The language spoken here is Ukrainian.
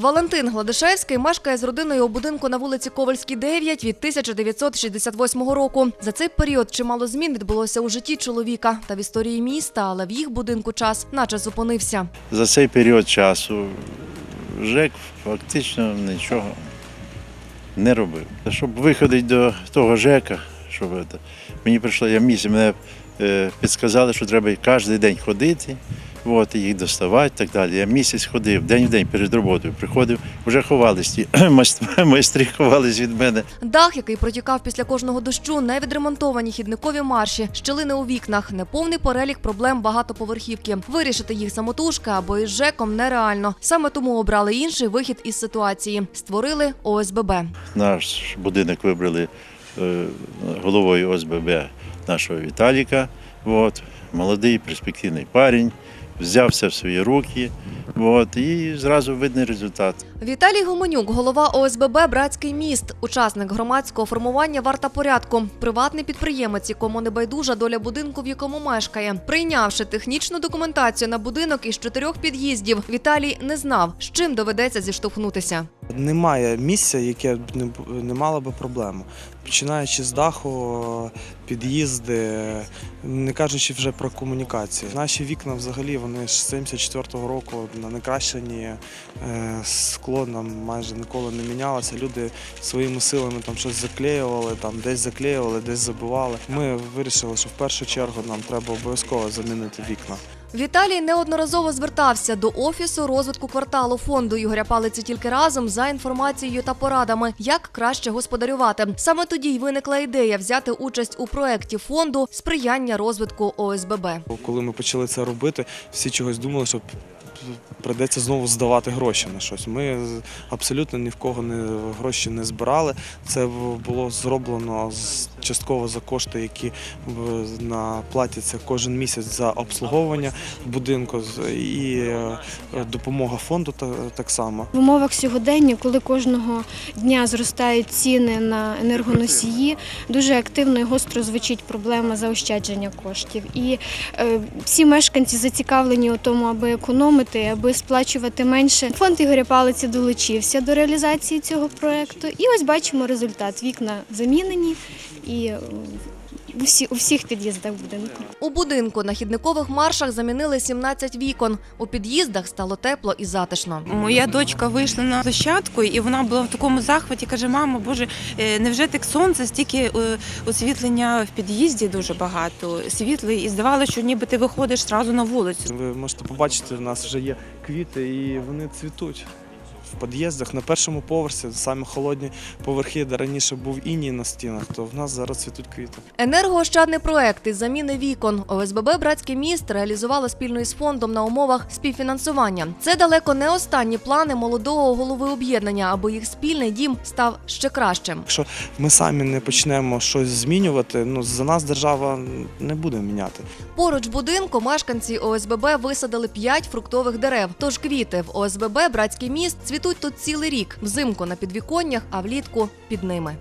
Валентин Гладишевський мешкає з родиною у будинку на вулиці Ковальській, 9 від 1968 року. За цей період чимало змін відбулося у житті чоловіка та в історії міста, але в їх будинку час наче зупинився. За цей період часу ЖЕК фактично нічого не робив. Щоб виходити до того ЖЕКа, щоб мені прийшло, я місяць, мене е, підсказали, що треба кожен день ходити, от, їх доставати і так далі. Я місяць ходив, день в день перед роботою приходив, вже ховались ті майстри ховались від мене. Дах, який протікав після кожного дощу, невідремонтовані хідникові марші, щілини у вікнах, неповний перелік проблем багатоповерхівки. Вирішити їх самотужки або із ЖЕКом нереально. Саме тому обрали інший вихід із ситуації. Створили ОСББ. Наш будинок вибрали е, головою ОСББ нашого Віталіка. От, молодий, перспективний парень, взявся в свої руки. От, і зразу видний результат. Віталій Гуменюк, голова ОСББ Братський міст, учасник громадського формування варта порядку, приватний підприємець, якому не байдужа доля будинку, в якому мешкає. Прийнявши технічну документацію на будинок із чотирьох під'їздів, Віталій не знав, з чим доведеться зіштовхнутися. Немає місця, яке не, не мало би проблему. Починаючи з даху, під'їзди, не кажучи вже про комунікації. Наші вікна взагалі вони з 74-го року на некращені е, скло нам майже ніколи не мінялося. Люди своїми силами там щось заклеювали, там десь заклеювали, десь забивали. Ми вирішили, що в першу чергу нам треба обов'язково замінити вікна. Віталій неодноразово звертався до офісу розвитку кварталу фонду Ігоря Палиці тільки разом за інформацією та порадами, як краще господарювати. Саме тоді й виникла ідея взяти участь у проєкті фонду сприяння розвитку ОСББ. Коли ми почали це робити, всі чогось думали, що прийдеться знову здавати гроші на щось. Ми абсолютно ні в кого не гроші не збирали. Це було зроблено частково за кошти, які платяться кожен місяць за обслуговування будинку і е, допомога фонду та- так само. В умовах сьогодення, коли кожного дня зростають ціни на енергоносії, дуже активно і гостро звучить проблема заощадження коштів. І е, всі мешканці зацікавлені у тому, аби економити, аби сплачувати менше. Фонд Ігоря Палиці долучився до реалізації цього проекту. І ось бачимо результат. Вікна замінені і е, у, всіх під'їздах будинку. У будинку на хідникових маршах замінили 17 вікон. У під'їздах стало тепло і затишно. Моя дочка вийшла на площадку, і вона була в такому захваті. каже: Мамо, Боже, е, невже так сонце, стільки е, освітлення в під'їзді дуже багато, світло, і здавалося, що ніби ти виходиш одразу на вулицю. Ви можете побачити, в нас вже є квіти і вони цвітуть. В під'їздах на першому поверсі, самі холодні поверхи, де раніше був іній на стінах, то в нас зараз цвітуть квіти. Енергоощадний проект із заміни вікон ОСББ Братський міст реалізувало спільно із фондом на умовах співфінансування. Це далеко не останні плани молодого голови об'єднання, аби їх спільний дім став ще кращим. Якщо ми самі не почнемо щось змінювати, ну за нас держава не буде міняти. Поруч будинку мешканці ОСББ висадили 5 фруктових дерев. Тож квіти в ОСББ Братський міст цвітуть тут цілий рік, взимку на підвіконнях, а влітку під ними.